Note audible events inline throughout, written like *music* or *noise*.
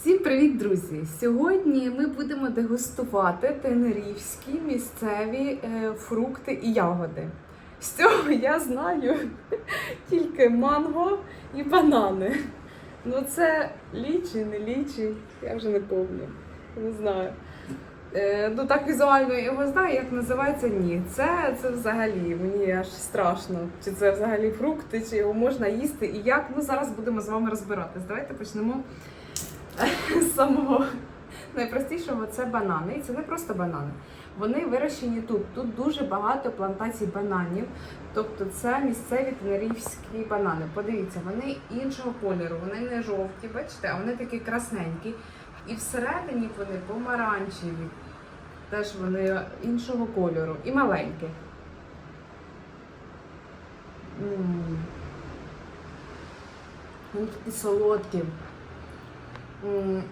Всім привіт, друзі! Сьогодні ми будемо дегустувати тенерівські місцеві е, фрукти і ягоди. З цього я знаю *laughs* тільки манго і банани. Ну це лічі, не лічі, я вже не пам'ятаю. Не знаю. Е, ну так візуально я його знаю, як називається ні. Це, це взагалі мені аж страшно. Чи це взагалі фрукти, чи його можна їсти і як. Ну зараз будемо з вами розбиратись. Давайте почнемо з *laughs* самого найпростішого це банани. І це не просто банани. Вони вирощені тут. Тут дуже багато плантацій бананів. Тобто це місцеві тенерівські банани. Подивіться, вони іншого кольору, вони не жовті, бачите, а вони такі красненькі. І всередині вони помаранчеві. Теж вони іншого кольору і маленькі. М. Вони такі солодкі. М,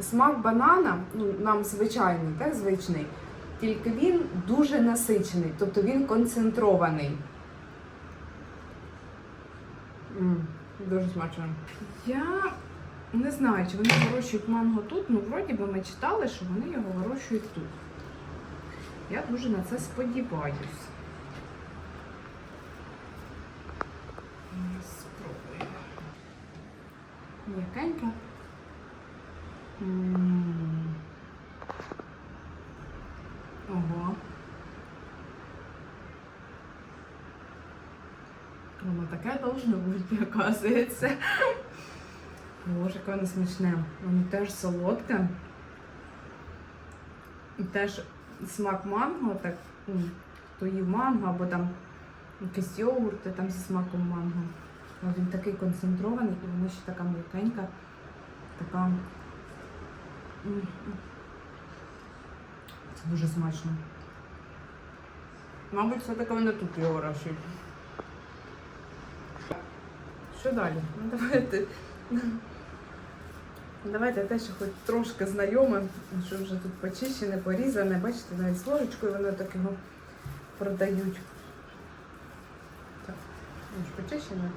Смак банана, ну нам звичайний, так, звичний, тільки він дуже насичений, тобто він концентрований. М, Дуже смачно. Я не знаю, чи вони вирощують манго тут, ну вроді би ми читали, що вони його вирощують тут. Я дуже на це сподіваюсь. Спробую. М'якенька. Ого. Воно таке должно бути, оказується. Боже, яке воно смачне. Воно теж солодке. І теж смак манго, так, ну, то їв манго, або там якісь йогурти там зі смаком манго. Він такий концентрований і воно ще така м'якенька, така. Це дуже смачно. Мабуть, все-таки вони тут його вирощують. Що далі? Ну давайте. Давайте те, що хоч трошки знайоме, що вже тут почищене, порізане. Бачите, навіть з ложечкою вони так його продають. Так, воно ж почищене.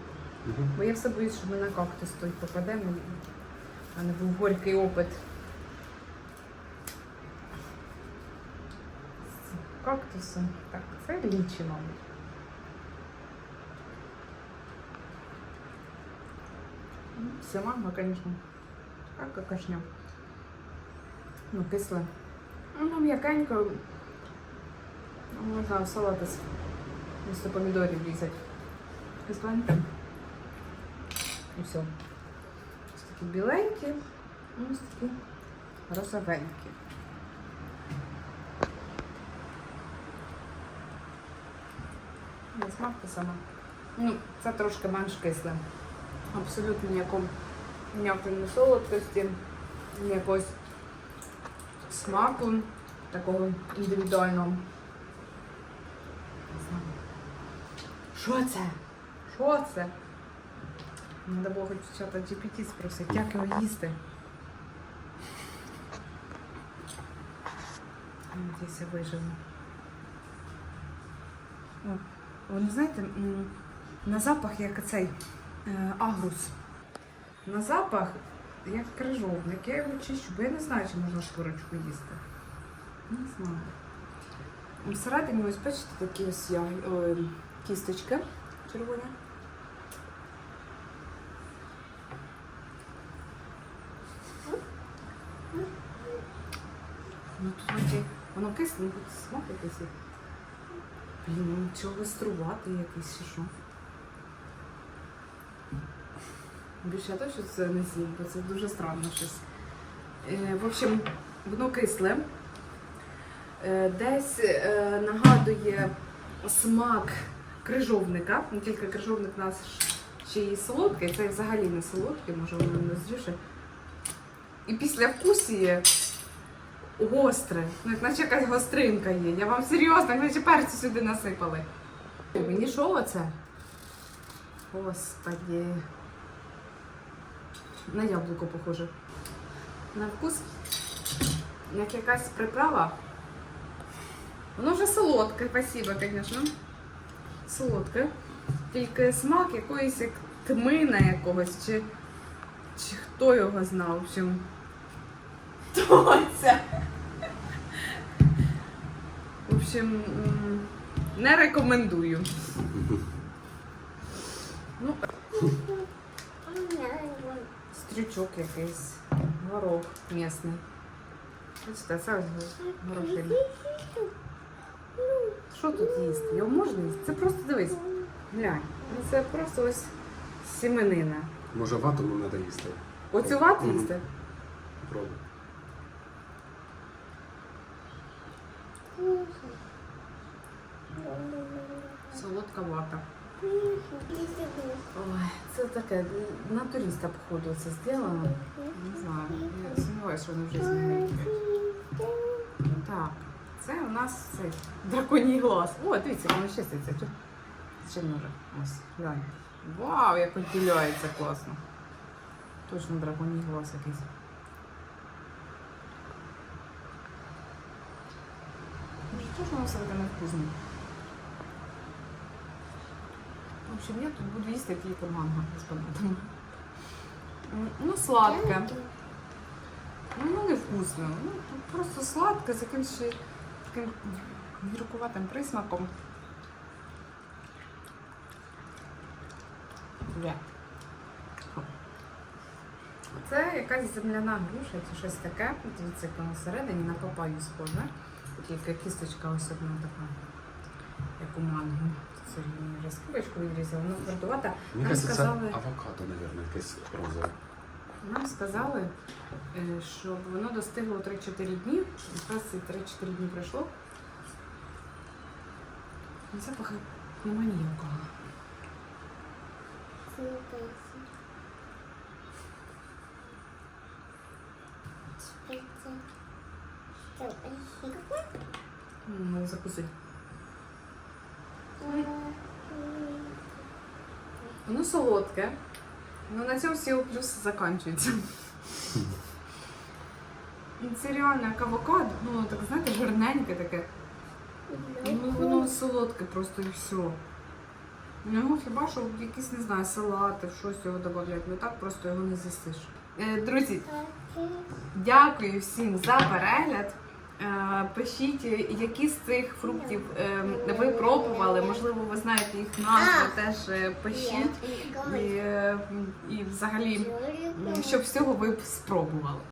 Бо я все боюсь, що ми на кактус той попадемо, а не був горький опит. З кактусом. Так, це лічі, мабуть. Ну, Все манго, конечно. Как какашня. Ну, кисле. Ну, м'якенько. Ну, Можна в салати з- вмісто помідорів різати. Кисленьке. І все. Ось такі біленькі, ось такі розовенькі. На смак те саме. Ну, це трошки менш кисле. Абсолютно ніякого ніякої не солодкості, ніякогось смаку такого індивідуального. Що це? Що це? Треба було хоч чата GPT спросити, як його їсти. Надіюся, виживу. О, ви знаєте, на запах як цей е, агрус. На запах як крижовник. Я його чищу, бо я не знаю, чи можна шкурочку їсти. Не знаю. Всередині ось бачите такі ось я, о, кісточки червоні. Ну, тут воно кисле, ну смак якийсь. Блін, ну чого гострувати якийсь чи що. Більше я точно це не з'їм, бо це дуже странно щось. Е, в общем, воно кисле. Е, десь е, нагадує смак крижовника. Ну, тільки крижовник у нас ще й солодкий, це взагалі не солодкий, може воно не зріше. І після вкусі гостре. Ну, як наче якась гостринка є. Я вам серйозно, як наче перцю сюди насипали. Мені що оце? Господи. На яблуко похоже. На вкус, як якась приправа. Воно вже солодке, спасибо, звісно. Солодке. Тільки смак якоїсь як тмина якогось, чи, чи хто його знав. В общем, Тося. В общем, не рекомендую. Ну, стрючок якийсь, горох місний. Бачите, це ось горошин. Що тут їсти? Його можна їсти? Це просто дивись. Глянь. Це просто ось сіменина. Може вату не треба їсти. Оцю вату їсти? Пробуй. Солодка вата. Ой, це таке, на туриста, походу, це зроблено. Не знаю, я сумніваюся, що вони в житті не їдять. Так, це у нас цей драконій глаз. О, дивіться, воно чиститься. Чу- Ще може. Ось, глянь. Вау, як відділяється класно. Точно драконій глаз якийсь. Воно всередині вкусне. В общем, я тут буду їсти тільки манго з бананами. Ну, сладке. Ну, ну, невкусно. Ну, просто сладке з якимось таким гіркуватим присмаком. Є. Це якась земляна груша чи щось таке. Дивіться, як воно всередині на папаю схоже. Тільки кісточка ось одна така, як у манго. Сьогодні мені вже скибочку відрізала, ну твердувата. Мені Нам кажется, це сказали- авокадо, мабуть, якесь розове. Нам сказали, е, щоб воно достигло 3-4 дні. Якраз ці 3-4 дні пройшло. І Запаху нема ніякого. М, Надо закусити. Воно солодке. Ну на цьому всі плюси закінчуються. Це реально як авокадо, ну так знаєте, жирненьке таке. Ну воно солодке просто і все. Ну хіба що якісь, не знаю, салати, щось його додають, ну так просто його не з'їсиш. Е, друзі, Дякую всім за перегляд. Е, Пишіть, які з цих фруктів е, ви пробували. Можливо, ви знаєте їх назви, теж е, пишіть. І, і взагалі, щоб що всього ви спробували.